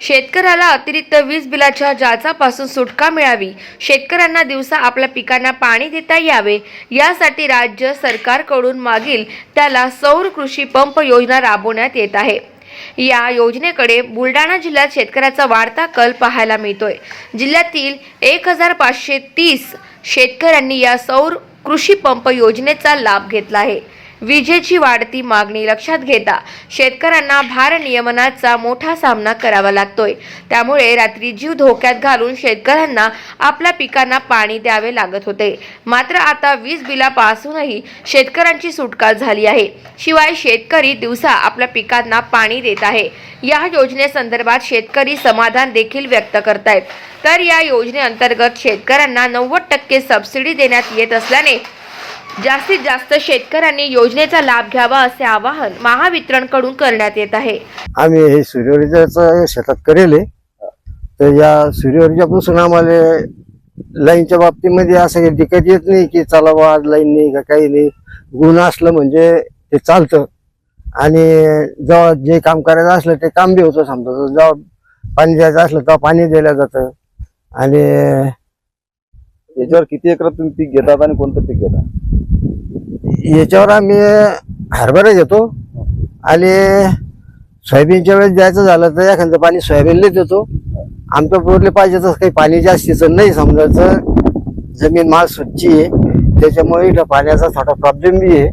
शेतकऱ्याला अतिरिक्त वीज बिलाच्या जाचापासून सुटका मिळावी. शेतकऱ्यांना दिवसा आपल्या पिकांना पाणी देता यावे. यासाठी राज्य सरकारकडून मागील त्याला सौर कृषी पंप योजना राबवण्यात येत आहे. या योजनेकडे बुलढाणा जिल्ह्यात शेतकऱ्याचा वाढता कल पाहायला मिळतोय. जिल्ह्यातील एक हजार पाचशे तीस शेतकऱ्यांनी या सौर कृषी पंप योजनेचा लाभ घेतला आहे. विजेची वाढती मागणी लक्षात घेता शेतकऱ्यांना भारनियमनाचा मोठा सामना करावा लागतोय. त्यामुळे रात्री जीव धोक्यात घालून शेतकऱ्यांना आपल्या पिकांना पाणी द्यावे लागत होते. मात्र आता वीज बिलापासूनही शेतकऱ्यांची सुटका झाली आहे. शिवाय शेतकरी दिवसा आपल्या पिकांना पाणी देत आहे. या योजनेसंदर्भात शेतकरी समाधान देखील व्यक्त करतायत. तर या योजनेअंतर्गत शेतकऱ्यांना नव्वद टक्के सबसिडी देण्यात येत असल्याने जास्तीत जास्त शेतकऱ्यांनी योजनेचा लाभ घ्यावा असे आवाहन महावितरणकडून करण्यात येत आहे. आम्ही हे सूर्यवरीचं शेतात करेल. आहे. तर या सूर्यवरीच्यापासून आम्हाला लाईनच्या बाबतीमध्ये असं काही दिक्कत येत नाही की चला आज लाईन नाही का काही नाही. गुण असलं म्हणजे ते चालतं. आणि जेव्हा जे काम करायचं असलं ते काम बी होतं समजा. जेव्हा पाणी द्यायचं असलं तेव्हा पाणी दिलं जातं. आणि याच्यावर किती एकरात तुम्ही पीक घेतात आणि कोणतं पीक घेता याच्यावर आम्ही हरभरा घेतो आणि सोयाबीनच्या वेळेस द्यायचं झालं तर एखादं पाणी सोयाबीनला देतो. आमच्या पोरले पाहिजे तसं काही पाणी जास्तीचं नाही समजायचं. जमीन माल स्वच्छ आहे. त्याच्यामुळे इथं पाण्याचा थोडा प्रॉब्लेम बी आहे.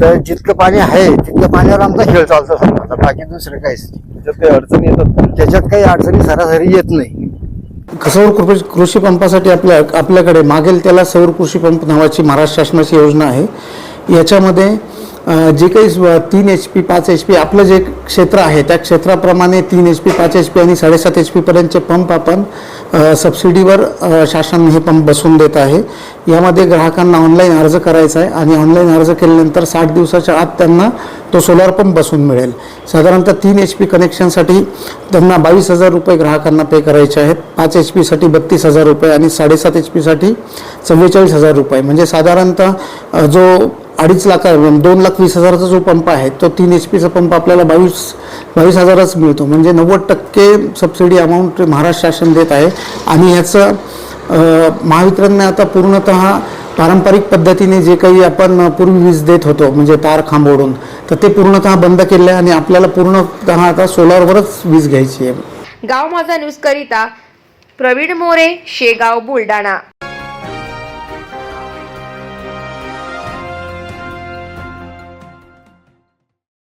तर जितकं पाणी आहे तितकं पाण्यावर आमचा खेळ चालतो समजा. बाकी दुसरं काहीच त्याच्यात काही अडचणी येतात? त्याच्यात काही अडचणी सरासरी येत नाही. सौर कृषी कृषी पंपासाठी आपल्या आपल्याकडे मागेल त्याला सौर कृषी पंप नावाची महाराष्ट्र शासनाची योजना आहे. याच्यामध्ये जे काही तीन एच पी पाच एच पी आपलं जे क्षेत्र आहे त्या क्षेत्राप्रमाणे तीन एच पी पाच एच पी आणि साडेसात एच पीपर्यंतचे पंप आपण सबसिडीवर शासन हे पंप बसवून देत आहे. यामध्ये ग्राहकांना ऑनलाईन अर्ज करायचा आहे आणि ऑनलाईन अर्ज केल्यानंतर साठ दिवसाच्या आत त्यांना तो सोलार पंप बसून मिळेल. साधारणतः तीन एच पी कनेक्शनसाठी त्यांना बावीस हजार रुपये ग्राहकांना पे करायचे आहेत. पाच एच पीसाठी बत्तीस हजार रुपये आणि साडेसात एच पीसाठी चव्वेचाळीस हजार रुपये. म्हणजे साधारणतः जो अडीच लाख म्हणजे दोन लाख वीस हजाराचा जो पंप आहे तो तीन एच पीचा पंप आपल्याला बावीस बावीस हजारच मिळतो. म्हणजे नव्वद टक्के सबसिडी अमाऊंट महाराष्ट्र शासन देत आहे. आणि ह्याचं महावितरणने आता पूर्णतः पारंपरिक पद्धतीने जे काही आपण पूर्वी वीज देत होतो म्हणजे तार खांबोडून तर ते पूर्णतः बंद केले आहे आणि आपल्याला पूर्णतः आता सोलारवरच वीज घ्यायची आहे. गाव माझा न्यूज करिता प्रवीण मोरे शेगाव बुलढाणा.